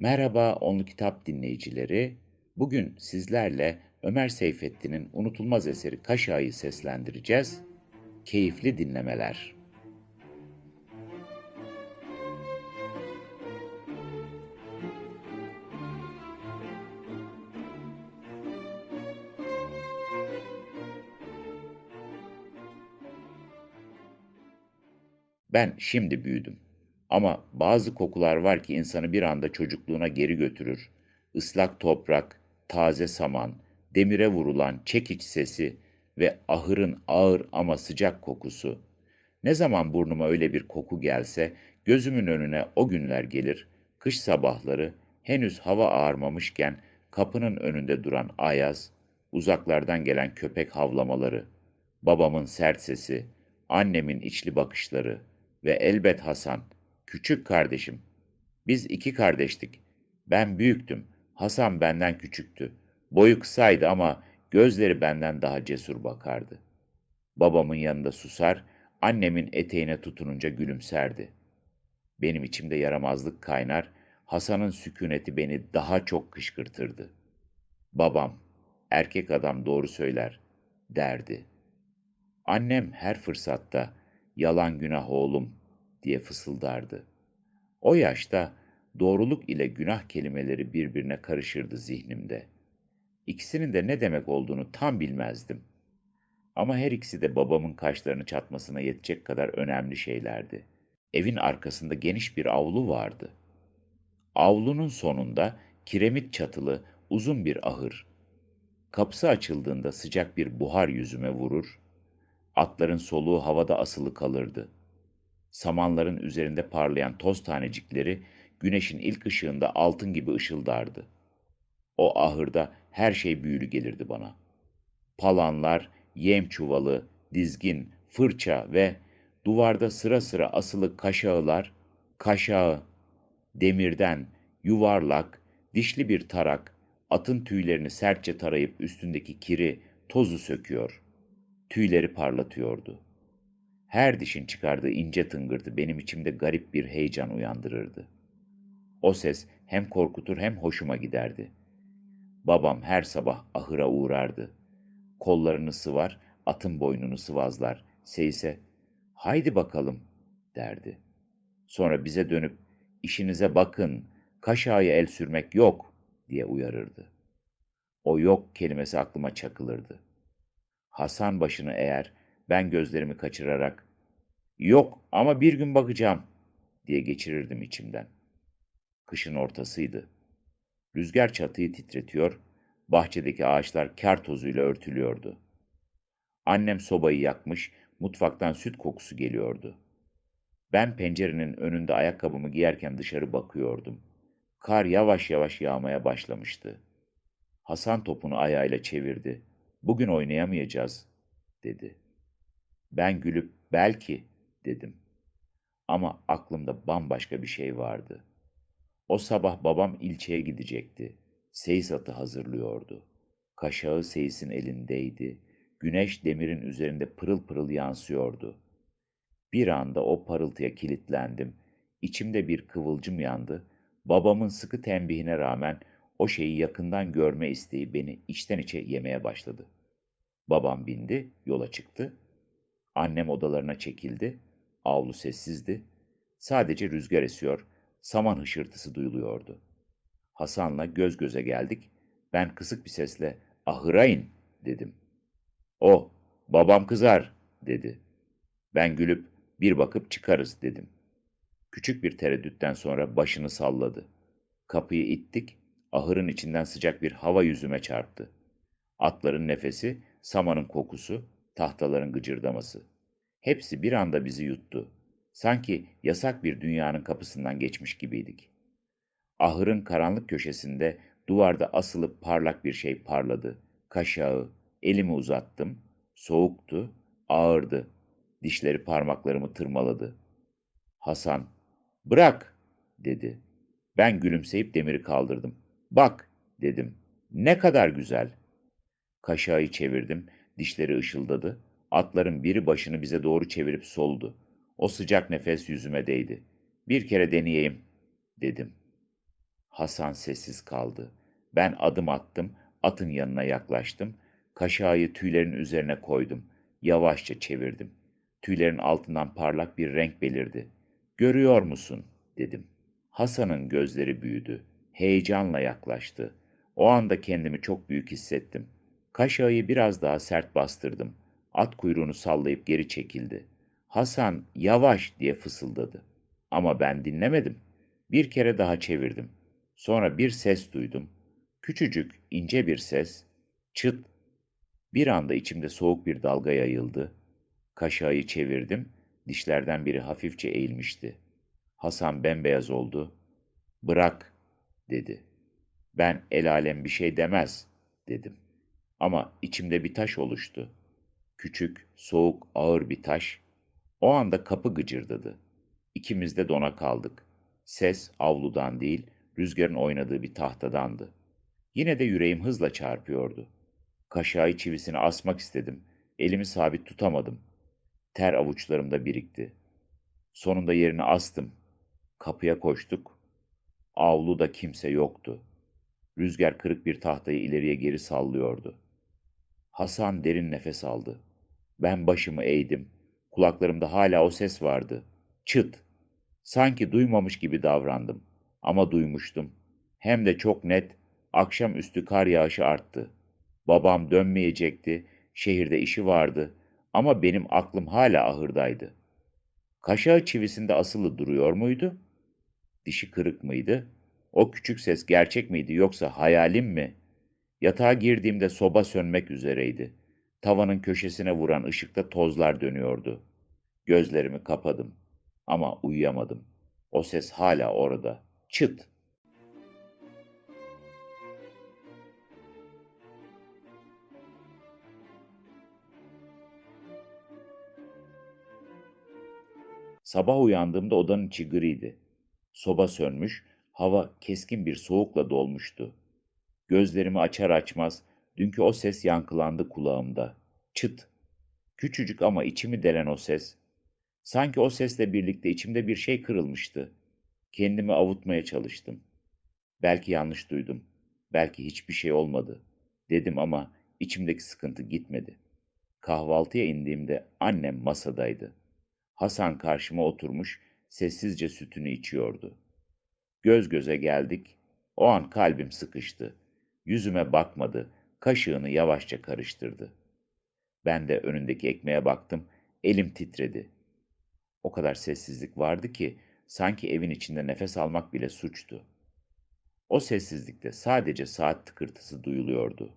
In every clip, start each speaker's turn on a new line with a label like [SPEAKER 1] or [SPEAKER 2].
[SPEAKER 1] Merhaba Onlu Kitap dinleyicileri. Bugün sizlerle Ömer Seyfettin'in unutulmaz eseri Kaşağı'yı seslendireceğiz. Keyifli dinlemeler. Ben şimdi büyüdüm. Ama bazı kokular var ki insanı bir anda çocukluğuna geri götürür. Islak toprak, taze saman, demire vurulan çekiç sesi ve ahırın ağır ama sıcak kokusu. Ne zaman burnuma öyle bir koku gelse, gözümün önüne o günler gelir, kış sabahları, henüz hava ağarmamışken kapının önünde duran ayaz, uzaklardan gelen köpek havlamaları, babamın sert sesi, annemin içli bakışları ve elbet Hasan, Küçük kardeşim. Biz iki kardeştik. Ben büyüktüm. Hasan benden küçüktü. Boyu kısaydı ama gözleri benden daha cesur bakardı. Babamın yanında susar, annemin eteğine tutununca gülümserdi. Benim içimde yaramazlık kaynar, Hasan'ın sükuneti beni daha çok kışkırtırdı. Babam, erkek adam doğru söyler, derdi. Annem her fırsatta, yalan günah oğlum, diye fısıldardı. O yaşta doğruluk ile günah kelimeleri birbirine karışırdı zihnimde. İkisinin de ne demek olduğunu tam bilmezdim. Ama her ikisi de babamın kaşlarını çatmasına yetecek kadar önemli şeylerdi. Evin arkasında geniş bir avlu vardı. Avlunun sonunda kiremit çatılı uzun bir ahır. Kapısı açıldığında sıcak bir buhar yüzüme vurur, atların soluğu havada asılı kalırdı. Samanların üzerinde parlayan toz tanecikleri güneşin ilk ışığında altın gibi ışıldardı. O ahırda her şey büyülü gelirdi bana. Palanlar, yem çuvalı, dizgin, fırça ve duvarda sıra sıra asılı kaşağılar, kaşağı, demirden, yuvarlak, dişli bir tarak, atın tüylerini sertçe tarayıp üstündeki kiri, tozu söküyor. Tüyleri parlatıyordu. Her dişin çıkardığı ince tıngırtı benim içimde garip bir heyecan uyandırırdı. O ses hem korkutur hem hoşuma giderdi. Babam her sabah ahıra uğrardı. Kollarını sıvar, atın boynunu sıvazlar. Seyse, haydi bakalım derdi. Sonra bize dönüp, işinize bakın, kaş el sürmek yok diye uyarırdı. O yok kelimesi aklıma çakılırdı. Hasan başını eğer, ben gözlerimi kaçırarak, yok ama bir gün bakacağım diye geçirirdim içimden. Kışın ortasıydı. Rüzgar çatıyı titretiyor, bahçedeki ağaçlar kar tozuyla örtülüyordu. Annem sobayı yakmış, mutfaktan süt kokusu geliyordu. Ben pencerenin önünde ayakkabımı giyerken dışarı bakıyordum. Kar yavaş yavaş yağmaya başlamıştı. Hasan topunu ayağıyla çevirdi. Bugün oynayamayacağız, dedi. Ben gülüp belki dedim. Ama aklımda bambaşka bir şey vardı. O sabah babam ilçeye gidecekti. Seyis atı hazırlıyordu. Kaşağı Seyis'in elindeydi. Güneş demirin üzerinde pırıl pırıl yansıyordu. Bir anda o parıltıya kilitlendim. İçimde bir kıvılcım yandı. Babamın sıkı tembihine rağmen o şeyi yakından görme isteği beni içten içe yemeye başladı. Babam bindi, yola çıktı. Annem odalarına çekildi. Avlu sessizdi. Sadece rüzgar esiyor, saman hışırtısı duyuluyordu. Hasan'la göz göze geldik. Ben kısık bir sesle, ahıra in, dedim. O, babam kızar, dedi. Ben gülüp, bir bakıp çıkarız, dedim. Küçük bir tereddütten sonra başını salladı. Kapıyı ittik, ahırın içinden sıcak bir hava yüzüme çarptı. Atların nefesi, samanın kokusu, tahtaların gıcırdaması. Hepsi bir anda bizi yuttu. Sanki yasak bir dünyanın kapısından geçmiş gibiydik. Ahırın karanlık köşesinde duvarda asılıp parlak bir şey parladı. Kaşağı, elimi uzattım. Soğuktu, ağırdı. Dişleri parmaklarımı tırmaladı. Hasan, bırak, dedi. Ben gülümseyip demiri kaldırdım. Bak, dedim. Ne kadar güzel. Kaşağı çevirdim, dişleri ışıldadı. Atların biri başını bize doğru çevirip soldu. O sıcak nefes yüzüme değdi. Bir kere deneyeyim, dedim. Hasan sessiz kaldı. Ben adım attım, atın yanına yaklaştım. Kaşağı tüylerin üzerine koydum. Yavaşça çevirdim. Tüylerin altından parlak bir renk belirdi. Görüyor musun? dedim. Hasan'ın gözleri büyüdü. Heyecanla yaklaştı. O anda kendimi çok büyük hissettim. Kaşağı biraz daha sert bastırdım. At kuyruğunu sallayıp geri çekildi. Hasan yavaş diye fısıldadı. Ama ben dinlemedim. Bir kere daha çevirdim. Sonra bir ses duydum. Küçücük, ince bir ses. Çıt. Bir anda içimde soğuk bir dalga yayıldı. Kaşağı çevirdim. Dişlerden biri hafifçe eğilmişti. Hasan bembeyaz oldu. Bırak, dedi. Ben el alem bir şey demez, dedim. Ama içimde bir taş oluştu. Küçük, soğuk, ağır bir taş. O anda kapı gıcırdadı. İkimiz de dona kaldık. Ses avludan değil, rüzgarın oynadığı bir tahtadandı. Yine de yüreğim hızla çarpıyordu. Kaşağı çivisini asmak istedim. Elimi sabit tutamadım. Ter avuçlarımda birikti. Sonunda yerini astım. Kapıya koştuk. Avluda kimse yoktu. Rüzgar kırık bir tahtayı ileriye geri sallıyordu. Hasan derin nefes aldı. Ben başımı eğdim. Kulaklarımda hala o ses vardı. Çıt. Sanki duymamış gibi davrandım. Ama duymuştum. Hem de çok net. Akşamüstü kar yağışı arttı. Babam dönmeyecekti. Şehirde işi vardı. Ama benim aklım hala ahırdaydı. Kaşağı çivisinde asılı duruyor muydu? Dişi kırık mıydı? O küçük ses gerçek miydi yoksa hayalim mi? Yatağa girdiğimde soba sönmek üzereydi. Tavanın köşesine vuran ışıkta tozlar dönüyordu. Gözlerimi kapadım ama uyuyamadım. O ses hala orada. Çıt! Sabah uyandığımda odanın içi griydi. Soba sönmüş, hava keskin bir soğukla dolmuştu. Gözlerimi açar açmaz dünkü o ses yankılandı kulağımda. Çıt! Küçücük ama içimi delen o ses. Sanki o sesle birlikte içimde bir şey kırılmıştı. Kendimi avutmaya çalıştım. Belki yanlış duydum. Belki hiçbir şey olmadı. Dedim ama içimdeki sıkıntı gitmedi. Kahvaltıya indiğimde annem masadaydı. Hasan karşıma oturmuş, sessizce sütünü içiyordu. Göz göze geldik. O an kalbim sıkıştı. Yüzüme bakmadı, kaşığını yavaşça karıştırdı. Ben de önündeki ekmeğe baktım, elim titredi. O kadar sessizlik vardı ki sanki evin içinde nefes almak bile suçtu. O sessizlikte sadece saat tıkırtısı duyuluyordu.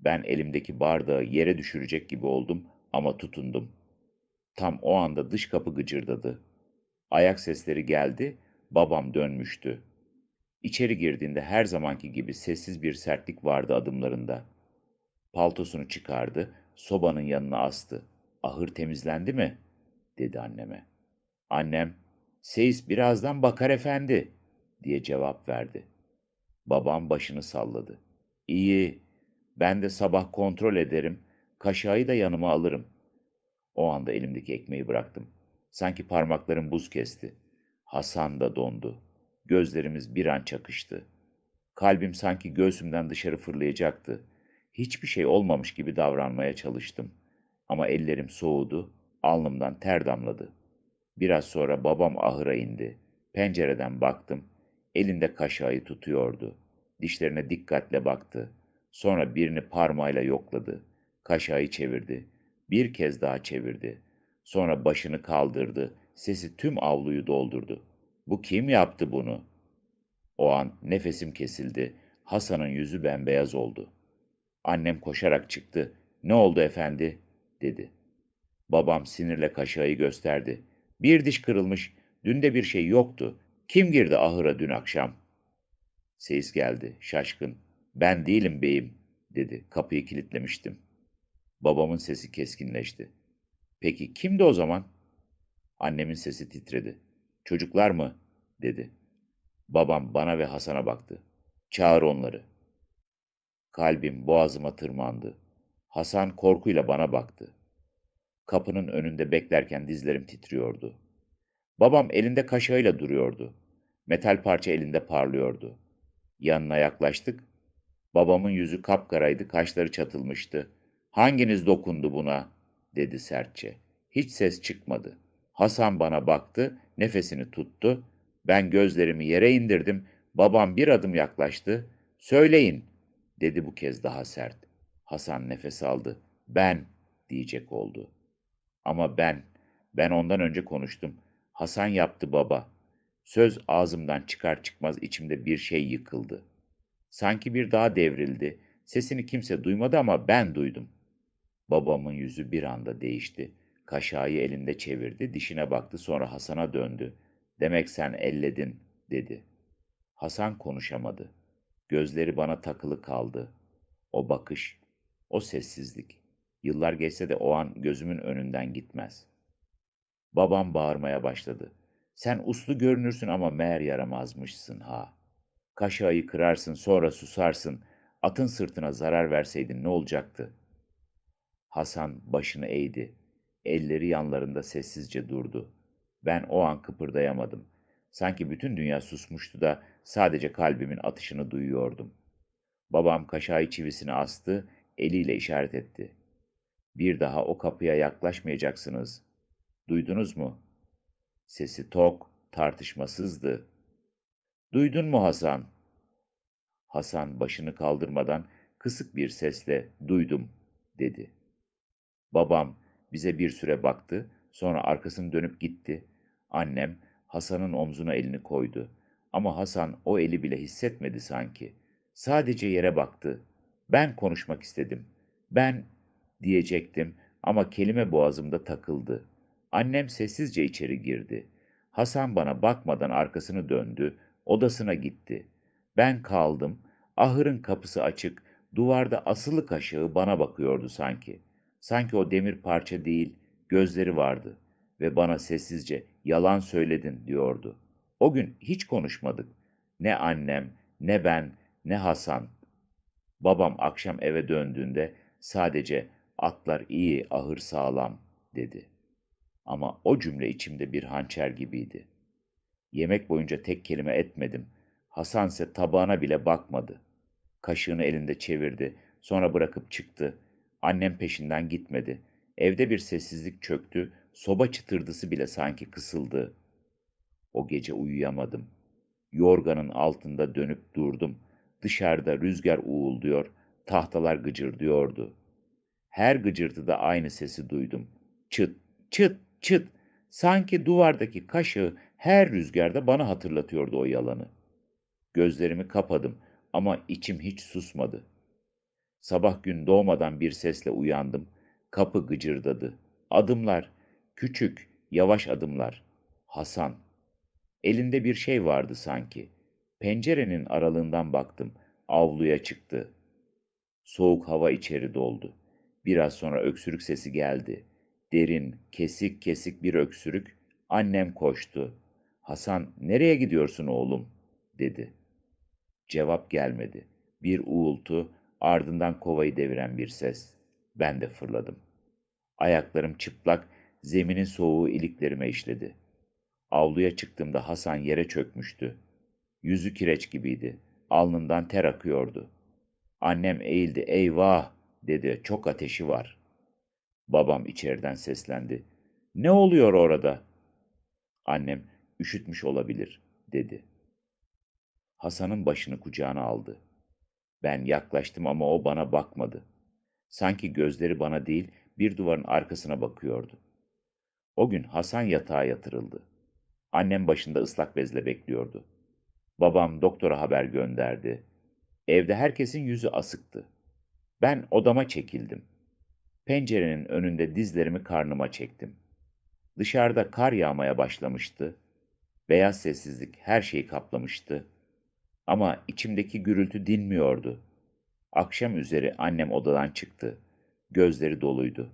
[SPEAKER 1] Ben elimdeki bardağı yere düşürecek gibi oldum ama tutundum. Tam o anda dış kapı gıcırdadı. Ayak sesleri geldi, babam dönmüştü. İçeri girdiğinde her zamanki gibi sessiz bir sertlik vardı adımlarında. Paltosunu çıkardı, sobanın yanına astı. Ahır temizlendi mi? dedi anneme. Annem, Seyis birazdan bakar efendi, diye cevap verdi. Babam başını salladı. İyi, ben de sabah kontrol ederim, kaşağı da yanıma alırım. O anda elimdeki ekmeği bıraktım. Sanki parmaklarım buz kesti. Hasan da dondu. Gözlerimiz bir an çakıştı. Kalbim sanki göğsümden dışarı fırlayacaktı. Hiçbir şey olmamış gibi davranmaya çalıştım. Ama ellerim soğudu, alnımdan ter damladı. Biraz sonra babam ahıra indi. Pencereden baktım. Elinde kaşağı tutuyordu. Dişlerine dikkatle baktı. Sonra birini parmağıyla yokladı. Kaşağı çevirdi. Bir kez daha çevirdi. Sonra başını kaldırdı. Sesi tüm avluyu doldurdu. Bu kim yaptı bunu? O an nefesim kesildi. Hasan'ın yüzü bembeyaz oldu. Annem koşarak çıktı. Ne oldu efendi? dedi. Babam sinirle kaşağı gösterdi. Bir diş kırılmış. Dün de bir şey yoktu. Kim girdi ahıra dün akşam? Seyis geldi, şaşkın. Ben değilim beyim, dedi. Kapıyı kilitlemiştim. Babamın sesi keskinleşti. Peki kimdi o zaman? Annemin sesi titredi. Çocuklar mı? dedi. Babam bana ve Hasan'a baktı. Çağır onları. Kalbim boğazıma tırmandı. Hasan korkuyla bana baktı. Kapının önünde beklerken dizlerim titriyordu. Babam elinde kaşığıyla duruyordu. Metal parça elinde parlıyordu. Yanına yaklaştık. Babamın yüzü kapkaraydı, kaşları çatılmıştı. Hanginiz dokundu buna? dedi sertçe. Hiç ses çıkmadı. Hasan bana baktı, nefesini tuttu. Ben gözlerimi yere indirdim. Babam bir adım yaklaştı. Söyleyin, dedi bu kez daha sert. Hasan nefes aldı. Ben, diyecek oldu. Ama ben, ben ondan önce konuştum. Hasan yaptı baba. Söz ağzımdan çıkar çıkmaz içimde bir şey yıkıldı. Sanki bir dağ devrildi. Sesini kimse duymadı ama ben duydum. Babamın yüzü bir anda değişti. Kaşağı elinde çevirdi, dişine baktı sonra Hasan'a döndü. Demek sen elledin, dedi. Hasan konuşamadı. Gözleri bana takılı kaldı. O bakış, o sessizlik. Yıllar geçse de o an gözümün önünden gitmez. Babam bağırmaya başladı. Sen uslu görünürsün ama meğer yaramazmışsın ha. Kaşağıyı kırarsın sonra susarsın. Atın sırtına zarar verseydin ne olacaktı? Hasan başını eğdi. Elleri yanlarında sessizce durdu. Ben o an kıpırdayamadım. Sanki bütün dünya susmuştu da sadece kalbimin atışını duyuyordum. Babam kaşağı çivisini astı, eliyle işaret etti. Bir daha o kapıya yaklaşmayacaksınız. Duydunuz mu? Sesi tok, tartışmasızdı. Duydun mu Hasan? Hasan başını kaldırmadan kısık bir sesle duydum dedi. Babam bize bir süre baktı, sonra arkasını dönüp gitti. Annem Hasan'ın omzuna elini koydu. Ama Hasan o eli bile hissetmedi sanki. Sadece yere baktı. Ben konuşmak istedim. Ben diyecektim ama kelime boğazımda takıldı. Annem sessizce içeri girdi. Hasan bana bakmadan arkasını döndü, odasına gitti. Ben kaldım, ahırın kapısı açık, duvarda asılı kaşığı bana bakıyordu sanki. Sanki o demir parça değil, gözleri vardı ve bana sessizce yalan söyledin diyordu. O gün hiç konuşmadık. Ne annem, ne ben, ne Hasan. Babam akşam eve döndüğünde sadece atlar iyi, ahır sağlam dedi. Ama o cümle içimde bir hançer gibiydi. Yemek boyunca tek kelime etmedim. Hasan ise tabağına bile bakmadı. Kaşığını elinde çevirdi, sonra bırakıp çıktı. Annem peşinden gitmedi. Evde bir sessizlik çöktü, soba çıtırdısı bile sanki kısıldı. O gece uyuyamadım. Yorganın altında dönüp durdum. Dışarıda rüzgar uğulduyor, tahtalar gıcırdıyordu. Her gıcırtıda aynı sesi duydum. Çıt, çıt, çıt. Sanki duvardaki kaşığı her rüzgarda bana hatırlatıyordu o yalanı. Gözlerimi kapadım ama içim hiç susmadı. Sabah gün doğmadan bir sesle uyandım. Kapı gıcırdadı. Adımlar, küçük, yavaş adımlar. Hasan. Elinde bir şey vardı sanki. Pencerenin aralığından baktım. Avluya çıktı. Soğuk hava içeri doldu. Biraz sonra öksürük sesi geldi. Derin, kesik kesik bir öksürük. Annem koştu. Hasan, nereye gidiyorsun oğlum? dedi. Cevap gelmedi. Bir uğultu, ardından kovayı deviren bir ses. Ben de fırladım. Ayaklarım çıplak, zeminin soğuğu iliklerime işledi. Avluya çıktığımda Hasan yere çökmüştü. Yüzü kireç gibiydi. Alnından ter akıyordu. Annem eğildi. Eyvah! dedi. Çok ateşi var. Babam içeriden seslendi. Ne oluyor orada? Annem üşütmüş olabilir, dedi. Hasan'ın başını kucağına aldı. Ben yaklaştım ama o bana bakmadı. Sanki gözleri bana değil, bir duvarın arkasına bakıyordu. O gün Hasan yatağa yatırıldı. Annem başında ıslak bezle bekliyordu. Babam doktora haber gönderdi. Evde herkesin yüzü asıktı. Ben odama çekildim. Pencerenin önünde dizlerimi karnıma çektim. Dışarıda kar yağmaya başlamıştı. Beyaz sessizlik her şeyi kaplamıştı. Ama içimdeki gürültü dinmiyordu. Akşam üzeri annem odadan çıktı. Gözleri doluydu.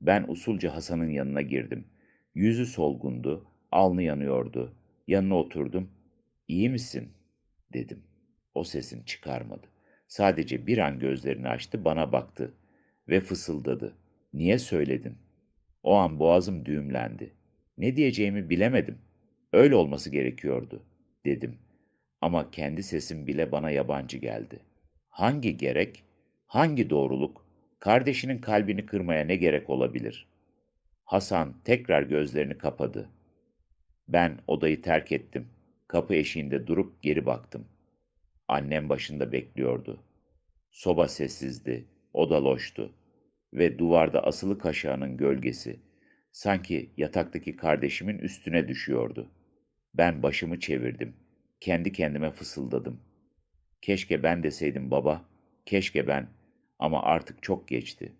[SPEAKER 1] Ben usulca Hasan'ın yanına girdim. Yüzü solgundu, alnı yanıyordu. Yanına oturdum. İyi misin? dedim. O sesini çıkarmadı. Sadece bir an gözlerini açtı, bana baktı ve fısıldadı. Niye söyledin? O an boğazım düğümlendi. Ne diyeceğimi bilemedim. Öyle olması gerekiyordu, dedim. Ama kendi sesim bile bana yabancı geldi. Hangi gerek, hangi doğruluk, kardeşinin kalbini kırmaya ne gerek olabilir? Hasan tekrar gözlerini kapadı. Ben odayı terk ettim. Kapı eşiğinde durup geri baktım. Annem başında bekliyordu. Soba sessizdi, oda loştu ve duvarda asılı kaşağının gölgesi sanki yataktaki kardeşimin üstüne düşüyordu. Ben başımı çevirdim. Kendi kendime fısıldadım. Keşke ben deseydim baba, keşke ben ama artık çok geçti.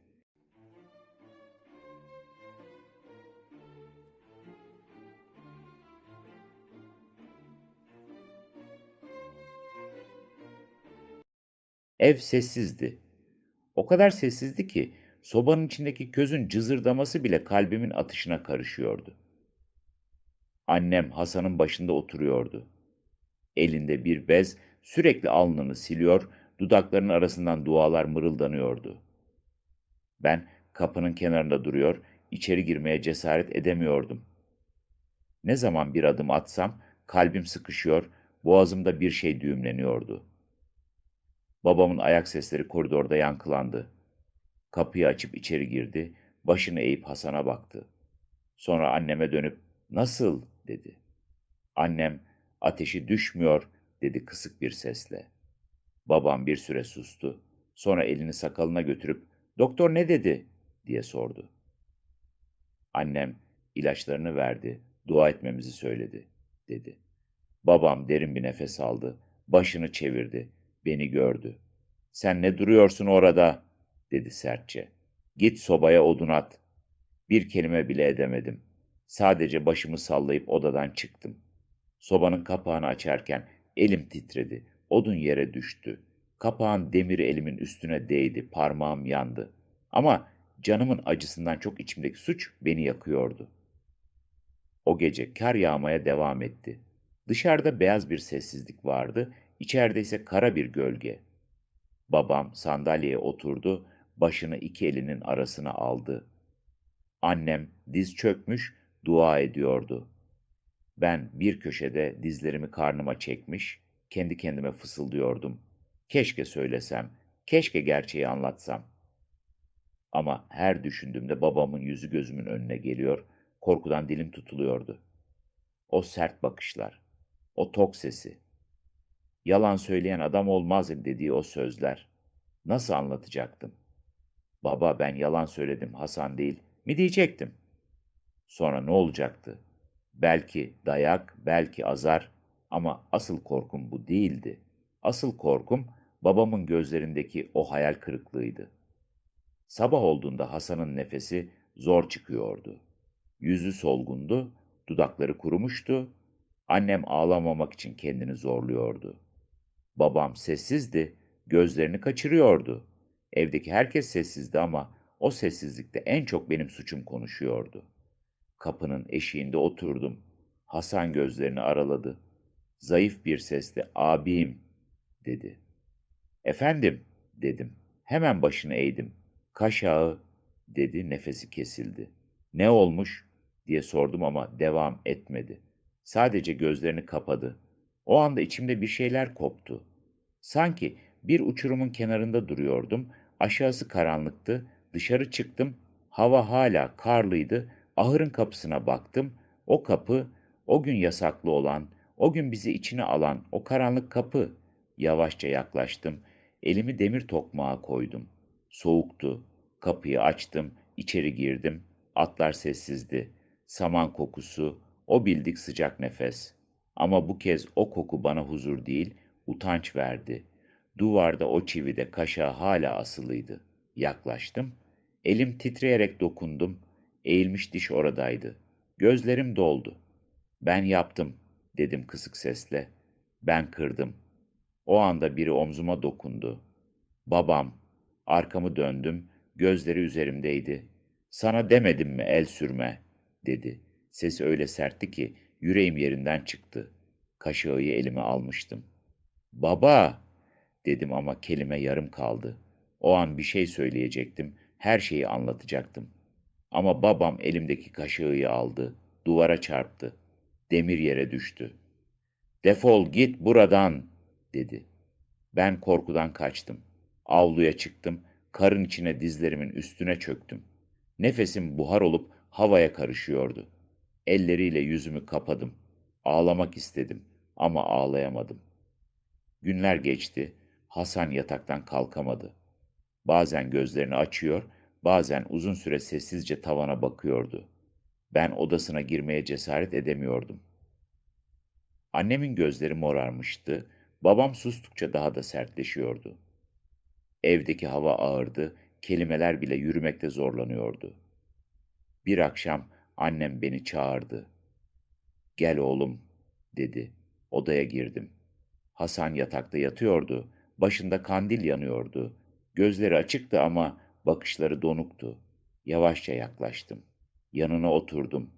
[SPEAKER 1] Ev sessizdi. O kadar sessizdi ki sobanın içindeki közün cızırdaması bile kalbimin atışına karışıyordu. Annem Hasan'ın başında oturuyordu. Elinde bir bez sürekli alnını siliyor, dudaklarının arasından dualar mırıldanıyordu. Ben kapının kenarında duruyor, içeri girmeye cesaret edemiyordum. Ne zaman bir adım atsam kalbim sıkışıyor, boğazımda bir şey düğümleniyordu. Babamın ayak sesleri koridorda yankılandı. Kapıyı açıp içeri girdi, başını eğip Hasan'a baktı. Sonra anneme dönüp, nasıl, dedi. Annem, ateşi düşmüyor, dedi kısık bir sesle. Babam bir süre sustu. Sonra elini sakalına götürüp, doktor ne dedi, diye sordu. Annem, ilaçlarını verdi, dua etmemizi söyledi, dedi. Babam derin bir nefes aldı, başını çevirdi, beni gördü. Sen ne duruyorsun orada? dedi sertçe. Git sobaya odun at. Bir kelime bile edemedim. Sadece başımı sallayıp odadan çıktım. Sobanın kapağını açarken elim titredi. Odun yere düştü. Kapağın demiri elimin üstüne değdi, parmağım yandı. Ama canımın acısından çok içimdeki suç beni yakıyordu. O gece kar yağmaya devam etti. Dışarıda beyaz bir sessizlik vardı, içeride ise kara bir gölge. Babam sandalyeye oturdu, başını iki elinin arasına aldı. Annem diz çökmüş, dua ediyordu. Ben bir köşede dizlerimi karnıma çekmiş, kendi kendime fısıldıyordum. Keşke söylesem, keşke gerçeği anlatsam. Ama her düşündüğümde babamın yüzü gözümün önüne geliyor, korkudan dilim tutuluyordu. O sert bakışlar, o tok sesi, yalan söyleyen adam olmaz dediği o sözler. Nasıl anlatacaktım? Baba ben yalan söyledim Hasan değil mi diyecektim. Sonra ne olacaktı? Belki dayak, belki azar ama asıl korkum bu değildi. Asıl korkum babamın gözlerindeki o hayal kırıklığıydı. Sabah olduğunda Hasan'ın nefesi zor çıkıyordu. Yüzü solgundu, dudakları kurumuştu. Annem ağlamamak için kendini zorluyordu. Babam sessizdi, gözlerini kaçırıyordu. Evdeki herkes sessizdi ama o sessizlikte en çok benim suçum konuşuyordu. Kapının eşiğinde oturdum. Hasan gözlerini araladı. Zayıf bir sesle abim dedi. Efendim dedim. Hemen başını eğdim. Kaşağı dedi nefesi kesildi. Ne olmuş diye sordum ama devam etmedi. Sadece gözlerini kapadı. O anda içimde bir şeyler koptu. Sanki bir uçurumun kenarında duruyordum. Aşağısı karanlıktı. Dışarı çıktım. Hava hala karlıydı. Ahırın kapısına baktım. O kapı, o gün yasaklı olan, o gün bizi içine alan o karanlık kapı. Yavaşça yaklaştım. Elimi demir tokmağa koydum. Soğuktu. Kapıyı açtım. içeri girdim. Atlar sessizdi. Saman kokusu, o bildik sıcak nefes. Ama bu kez o koku bana huzur değil, utanç verdi. Duvarda o çivide kaşa hala asılıydı. Yaklaştım. Elim titreyerek dokundum. Eğilmiş diş oradaydı. Gözlerim doldu. Ben yaptım, dedim kısık sesle. Ben kırdım. O anda biri omzuma dokundu. Babam. Arkamı döndüm. Gözleri üzerimdeydi. Sana demedim mi el sürme, dedi. Sesi öyle sertti ki yüreğim yerinden çıktı. Kaşığı elime almıştım. Baba, dedim ama kelime yarım kaldı. O an bir şey söyleyecektim, her şeyi anlatacaktım. Ama babam elimdeki kaşığı aldı, duvara çarptı. Demir yere düştü. Defol git buradan, dedi. Ben korkudan kaçtım. Avluya çıktım, karın içine dizlerimin üstüne çöktüm. Nefesim buhar olup havaya karışıyordu. Elleriyle yüzümü kapadım. Ağlamak istedim ama ağlayamadım. Günler geçti, Hasan yataktan kalkamadı. Bazen gözlerini açıyor, bazen uzun süre sessizce tavana bakıyordu. Ben odasına girmeye cesaret edemiyordum. Annemin gözleri morarmıştı, babam sustukça daha da sertleşiyordu. Evdeki hava ağırdı, kelimeler bile yürümekte zorlanıyordu. Bir akşam annem beni çağırdı. Gel oğlum, dedi. Odaya girdim. Hasan yatakta yatıyordu. Başında kandil yanıyordu. Gözleri açıktı ama bakışları donuktu. Yavaşça yaklaştım. Yanına oturdum.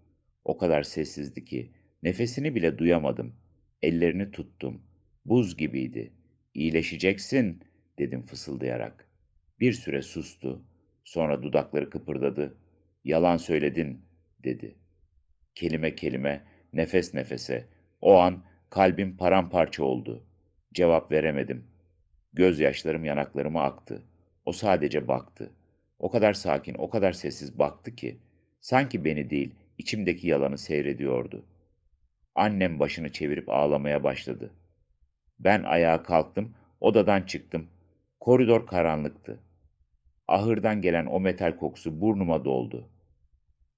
[SPEAKER 1] O kadar sessizdi ki nefesini bile duyamadım. Ellerini tuttum. Buz gibiydi. İyileşeceksin, dedim fısıldayarak. Bir süre sustu. Sonra dudakları kıpırdadı. Yalan söyledin, dedi. Kelime kelime, nefes nefese. O an kalbim paramparça oldu. Cevap veremedim. Gözyaşlarım yanaklarıma aktı. O sadece baktı. O kadar sakin, o kadar sessiz baktı ki, sanki beni değil, içimdeki yalanı seyrediyordu. Annem başını çevirip ağlamaya başladı. Ben ayağa kalktım, odadan çıktım. Koridor karanlıktı. Ahırdan gelen o metal kokusu burnuma doldu.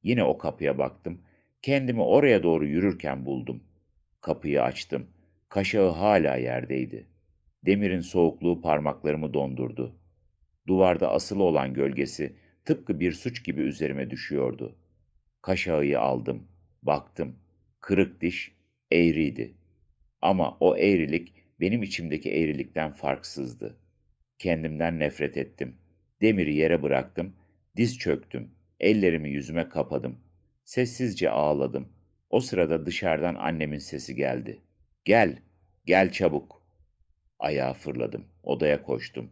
[SPEAKER 1] Yine o kapıya baktım. Kendimi oraya doğru yürürken buldum. Kapıyı açtım. Kaşağı hala yerdeydi. Demirin soğukluğu parmaklarımı dondurdu. Duvarda asılı olan gölgesi tıpkı bir suç gibi üzerime düşüyordu. Kaşağıyı aldım. Baktım. Kırık diş eğriydi. Ama o eğrilik benim içimdeki eğrilikten farksızdı. Kendimden nefret ettim. Demiri yere bıraktım. Diz çöktüm. Ellerimi yüzüme kapadım. Sessizce ağladım. O sırada dışarıdan annemin sesi geldi. Gel, gel çabuk. Ayağa fırladım. Odaya koştum.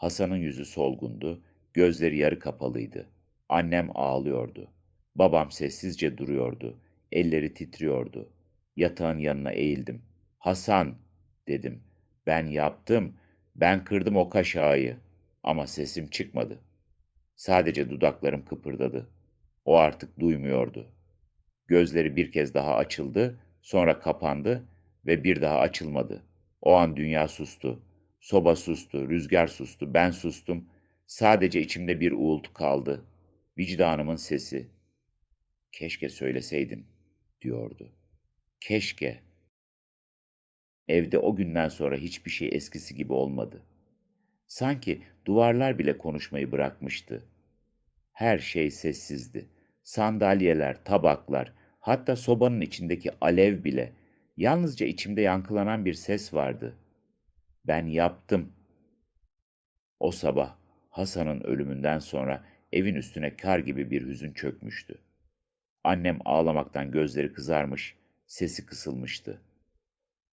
[SPEAKER 1] Hasan'ın yüzü solgundu. Gözleri yarı kapalıydı. Annem ağlıyordu. Babam sessizce duruyordu. Elleri titriyordu. Yatağın yanına eğildim. Hasan, dedim. Ben yaptım. Ben kırdım o kaşağıyı. Ama sesim çıkmadı. Sadece dudaklarım kıpırdadı. O artık duymuyordu. Gözleri bir kez daha açıldı, sonra kapandı ve bir daha açılmadı. O an dünya sustu. Soba sustu, rüzgar sustu, ben sustum. Sadece içimde bir uğultu kaldı. Vicdanımın sesi. Keşke söyleseydin, diyordu. Keşke. Evde o günden sonra hiçbir şey eskisi gibi olmadı. Sanki duvarlar bile konuşmayı bırakmıştı. Her şey sessizdi. Sandalyeler, tabaklar, hatta sobanın içindeki alev bile. Yalnızca içimde yankılanan bir ses vardı. Ben yaptım. O sabah Hasan'ın ölümünden sonra evin üstüne kar gibi bir hüzün çökmüştü. Annem ağlamaktan gözleri kızarmış, sesi kısılmıştı.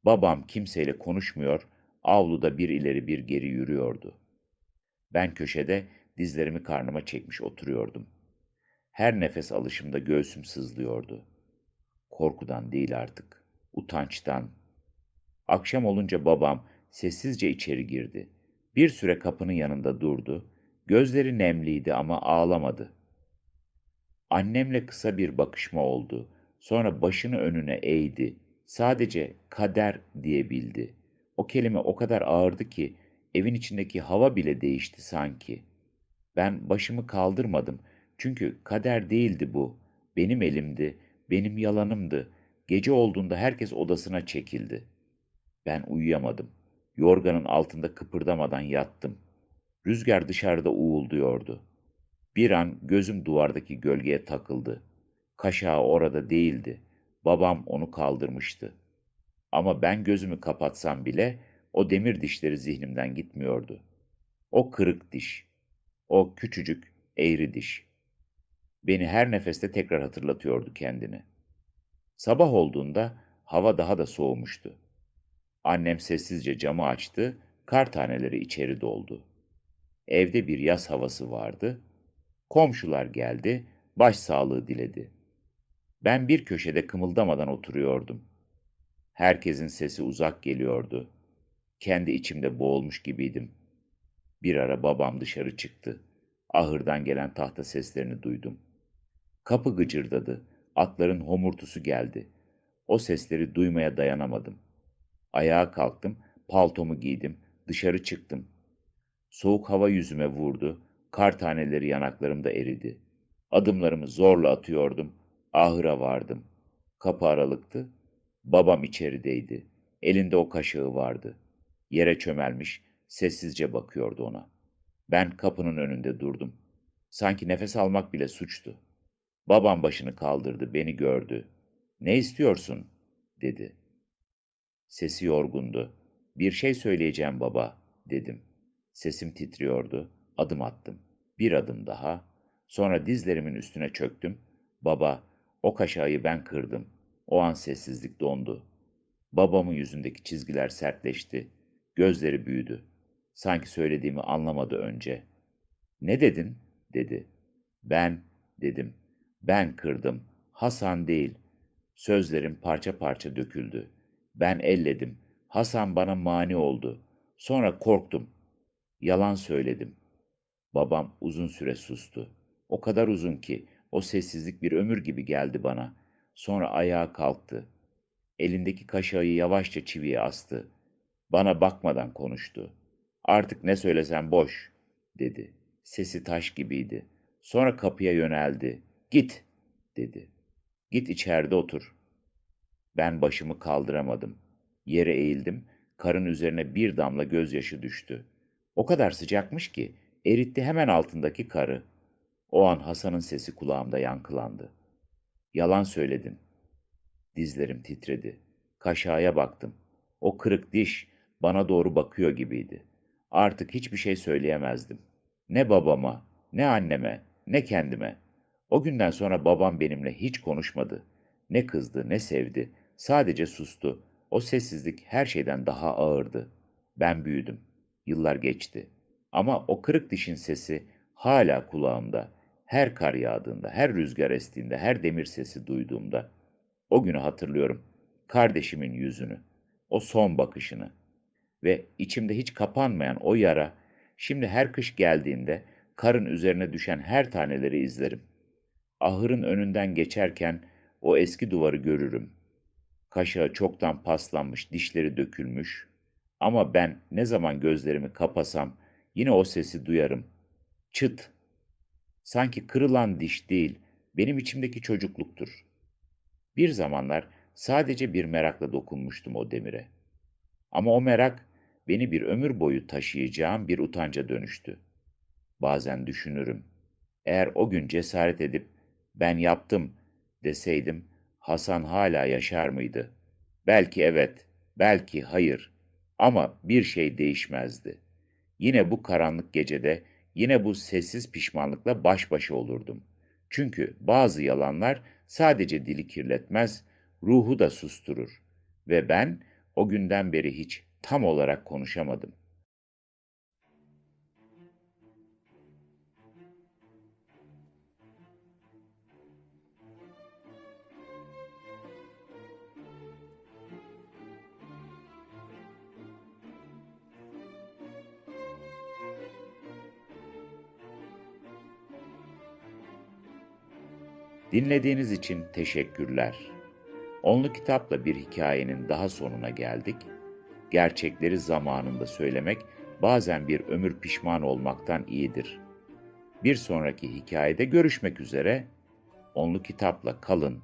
[SPEAKER 1] Babam kimseyle konuşmuyor, avluda bir ileri bir geri yürüyordu. Ben köşede dizlerimi karnıma çekmiş oturuyordum. Her nefes alışımda göğsüm sızlıyordu. Korkudan değil artık, utançtan. Akşam olunca babam sessizce içeri girdi. Bir süre kapının yanında durdu. Gözleri nemliydi ama ağlamadı. Annemle kısa bir bakışma oldu. Sonra başını önüne eğdi. Sadece kader diyebildi. O kelime o kadar ağırdı ki evin içindeki hava bile değişti sanki. Ben başımı kaldırmadım. Çünkü kader değildi bu. Benim elimdi, benim yalanımdı. Gece olduğunda herkes odasına çekildi. Ben uyuyamadım. Yorganın altında kıpırdamadan yattım. Rüzgar dışarıda uğulduyordu. Bir an gözüm duvardaki gölgeye takıldı. Kaşağı orada değildi. Babam onu kaldırmıştı. Ama ben gözümü kapatsam bile o demir dişleri zihnimden gitmiyordu. O kırık diş, o küçücük eğri diş. Beni her nefeste tekrar hatırlatıyordu kendini. Sabah olduğunda hava daha da soğumuştu. Annem sessizce camı açtı, kar taneleri içeri doldu. Evde bir yaz havası vardı. Komşular geldi, baş sağlığı diledi. Ben bir köşede kımıldamadan oturuyordum. Herkesin sesi uzak geliyordu. Kendi içimde boğulmuş gibiydim. Bir ara babam dışarı çıktı. Ahırdan gelen tahta seslerini duydum. Kapı gıcırdadı. Atların homurtusu geldi. O sesleri duymaya dayanamadım. Ayağa kalktım, paltomu giydim, dışarı çıktım. Soğuk hava yüzüme vurdu, kar taneleri yanaklarımda eridi. Adımlarımı zorla atıyordum, ahıra vardım. Kapı aralıktı, babam içerideydi. Elinde o kaşığı vardı. Yere çömelmiş, sessizce bakıyordu ona. Ben kapının önünde durdum. Sanki nefes almak bile suçtu. Babam başını kaldırdı, beni gördü. Ne istiyorsun? dedi. Sesi yorgundu. Bir şey söyleyeceğim baba, dedim. Sesim titriyordu. Adım attım. Bir adım daha. Sonra dizlerimin üstüne çöktüm. Baba, o kaşağı ben kırdım. O an sessizlik dondu. Babamın yüzündeki çizgiler sertleşti. Gözleri büyüdü. Sanki söylediğimi anlamadı önce. Ne dedin? dedi. Ben, dedim. Ben kırdım. Hasan değil. Sözlerim parça parça döküldü. Ben elledim. Hasan bana mani oldu. Sonra korktum. Yalan söyledim. Babam uzun süre sustu. O kadar uzun ki o sessizlik bir ömür gibi geldi bana. Sonra ayağa kalktı. Elindeki kaşığı yavaşça çiviye astı. Bana bakmadan konuştu. Artık ne söylesem boş, dedi. Sesi taş gibiydi. Sonra kapıya yöneldi. Git, dedi. Git içeride otur. Ben başımı kaldıramadım. Yere eğildim. Karın üzerine bir damla gözyaşı düştü. O kadar sıcakmış ki eritti hemen altındaki karı. O an Hasan'ın sesi kulağımda yankılandı. Yalan söyledin. Dizlerim titredi. Kaşağıya baktım. O kırık diş bana doğru bakıyor gibiydi. Artık hiçbir şey söyleyemezdim. Ne babama, ne anneme, ne kendime. O günden sonra babam benimle hiç konuşmadı. Ne kızdı, ne sevdi. Sadece sustu. O sessizlik her şeyden daha ağırdı. Ben büyüdüm. Yıllar geçti. Ama o kırık dişin sesi hala kulağımda. Her kar yağdığında, her rüzgar estiğinde, her demir sesi duyduğumda. O günü hatırlıyorum. Kardeşimin yüzünü, o son bakışını ve içimde hiç kapanmayan o yara, şimdi her kış geldiğinde karın üzerine düşen her taneleri izlerim. Ahırın önünden geçerken o eski duvarı görürüm. Kaşağı çoktan paslanmış, dişleri dökülmüş. Ama ben ne zaman gözlerimi kapasam yine o sesi duyarım. Çıt. Sanki kırılan diş değil, benim içimdeki çocukluktur. Bir zamanlar sadece bir merakla dokunmuştum o demire. Ama o merak beni bir ömür boyu taşıyacağım bir utanca dönüştü. Bazen düşünürüm. Eğer o gün cesaret edip ben yaptım deseydim Hasan hala yaşar mıydı? Belki evet, belki hayır ama bir şey değişmezdi. Yine bu karanlık gecede, yine bu sessiz pişmanlıkla baş başa olurdum. Çünkü bazı yalanlar sadece dili kirletmez, ruhu da susturur. Ve ben o günden beri hiç tam olarak konuşamadım. Dinlediğiniz için teşekkürler. Onlu kitapla bir hikayenin daha sonuna geldik. Gerçekleri zamanında söylemek bazen bir ömür pişman olmaktan iyidir. Bir sonraki hikayede görüşmek üzere. Onlu kitapla kalın,